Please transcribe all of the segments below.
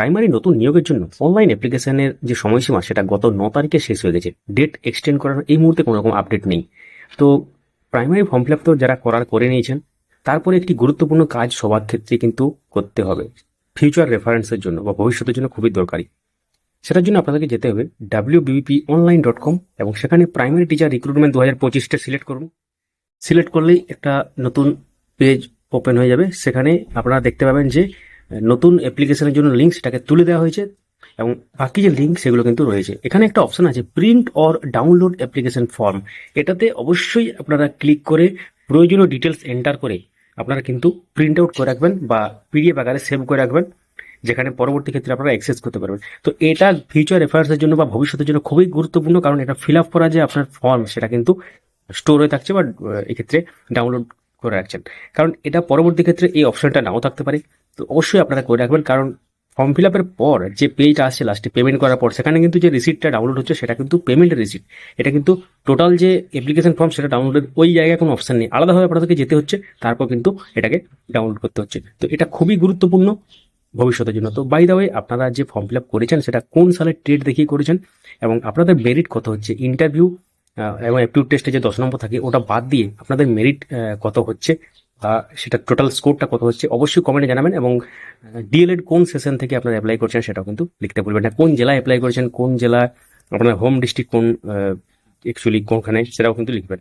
Primary নতুন নিয়োগের জন্য অনলাইন অ্যাপ্লিকেশনের যে সময়সীমা, সেটা গত ন তারিখে শেষ হয়ে গেছে। ডেট এক্সটেন্ড করার এই মুহূর্তে কোনো রকম আপডেট নেই। তো প্রাইমারি ফর্ম ফিল আপ তো যারা করার করে নিয়েছেন, তারপরে একটি গুরুত্বপূর্ণ কাজ সবার ক্ষেত্রে কিন্তু করতে হবে। ফিউচার রেফারেন্সের জন্য বা ভবিষ্যতের জন্য খুবই দরকারি। সেটার জন্য আপনাদেরকে যেতে হবে W BBP online dot com এবং সেখানে প্রাইমারি টিচার রিক্রুটমেন্ট দু হাজার পঁচিশটা সিলেক্ট করুন। সিলেক্ট করলেই একটা নতুন পেজ ওপেন হয়ে যাবে। সেখানে আপনারা দেখতে পাবেন যে নতুন অ্যাপ্লিকেশনের জন্য লিঙ্ক সেটাকে তুলে দেওয়া হয়েছে এবং বাকি যে লিঙ্ক সেগুলো কিন্তু রয়েছে। এখানে একটা অপশন আছে print or download application form এটাতে অবশ্যই আপনারা ক্লিক করে প্রয়োজনীয় ডিটেলস এন্টার করে আপনারা কিন্তু প্রিন্ট আউট করে রাখবেন বা পিডিএফ আকারে সেভ করে রাখবেন, যেখানে পরবর্তী ক্ষেত্রে আপনারা অ্যাক্সেস করতে পারবেন। তো এটা ফিউচার রেফারেন্সের জন্য বা ভবিষ্যতের জন্য খুবই গুরুত্বপূর্ণ, কারণ এটা ফিল আপ করা যে আপনার ফর্ম সেটা কিন্তু স্টোর হয়ে থাকছে বা এক্ষেত্রে ডাউনলোড করে রাখছেন। কারণ এটা পরবর্তী ক্ষেত্রে এই অপশনটা নাও থাকতে পারে। তো অবশ্যই আপনারা করে রাখবেন, কারণ ফর্ম ফিল আপের পর যে পেজটা আসছে লাস্টে পেমেন্ট করার পর, সেখানে কিন্তু যে রিসিপ্টটা ডাউনলোড হচ্ছে, সেটা কিন্তু পেমেন্টের রিসিপ্ট এটা কিন্তু টোটাল যে অ্যাপ্লিকেশন ফর্ম সেটা ডাউনলোডের ওই জায়গায় কোনো অপশান নেই। আলাদাভাবে আপনাদেরকে যেতে হচ্ছে, তারপর কিন্তু এটাকে ডাউনলোড করতে হচ্ছে। তো এটা খুবই গুরুত্বপূর্ণ ভবিষ্যতের জন্য। তো বাই দা ওয়ে আপনারা যে ফর্ম ফিল আপ করেছেন, সেটা কোন সালের ট্রেড দেখিয়ে করেছেন এবং আপনাদের মেরিট কত হচ্ছে? ইন্টারভিউ এবং অ্যাপটিউড টেস্টে যে দশ নম্বর থাকে, ওটা বাদ দিয়ে আপনাদের মেরিট কত হচ্ছে বা সেটা টোটাল স্কোরটা কত হচ্ছে অবশ্যই কমেন্টে জানাবেন এবং ডিএলএড কোন সেশন থেকে আপনারা অ্যাপ্লাই করছেন সেটাও কিন্তু লিখতে বলবেন। না কোন জেলায় অ্যাপ্লাই করেছেন, কোন জেলা, আপনার হোম ডিস্ট্রিক্ট কোন অ্যাকচুয়ালি কোনখানে, সেটাও কিন্তু লিখবেন।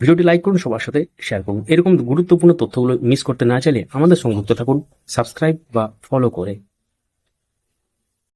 ভিডিওটি লাইক করুন, সবার সাথে শেয়ার করুন। এরকম গুরুত্বপূর্ণ তথ্যগুলো মিস করতে না চাইলে আমাদের সংযুক্ত থাকুন সাবস্ক্রাইব বা ফলো করে